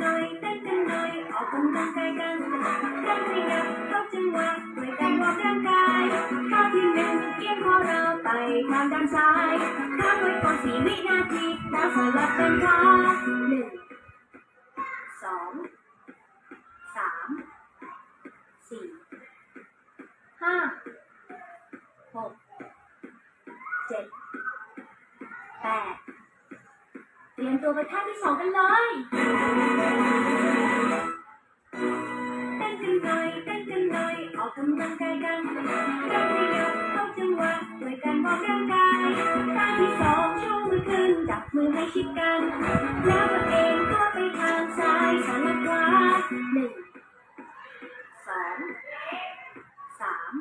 หน่อยเต้นกันหน่อยออกกำลังกายกันเต้นขยับเข้าจังหวะด้วยการวอร์มร่างกายท่าที่หนึ่งเอียงคอเราไปทางด้านซ้ายค้างไว้ก่อนสี่วินาทีแล้วสลับกันค่ะหนึ่งสองสามสี่ห้าหกเจ็ดแปดเตรียมตัวไปท่าที่สองกันเลย หน่อยเต้นกันหน่อยออกกำลังกายกันเริ่มขยับเข้าจังหวะด้วยการวอร์มร่างกายท่าที่สองชูมือขึ้นจับมือให้ชิดกัน แล้วตัวเองตัวไปทางซ้ายสลับขวาหนึ่งสองสาม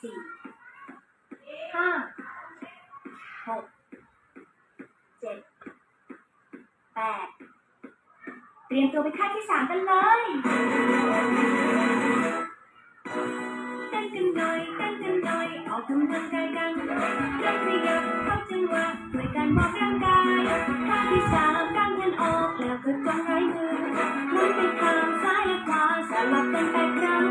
สี่ห้าหกเจ็ดแปดเตรียมตัวไปขั้นที่สามกันเลย กันหน่อยกันกันหน่อยออกกำลังกายกันเล่นขยับเข้าจังหวะด้วยการมอบร่างกายท่าที่สามกางกันออกแล้วก็จ้องร้ายมือมุนไปทางซ้ายและขวาสลับกันแปดครั้ง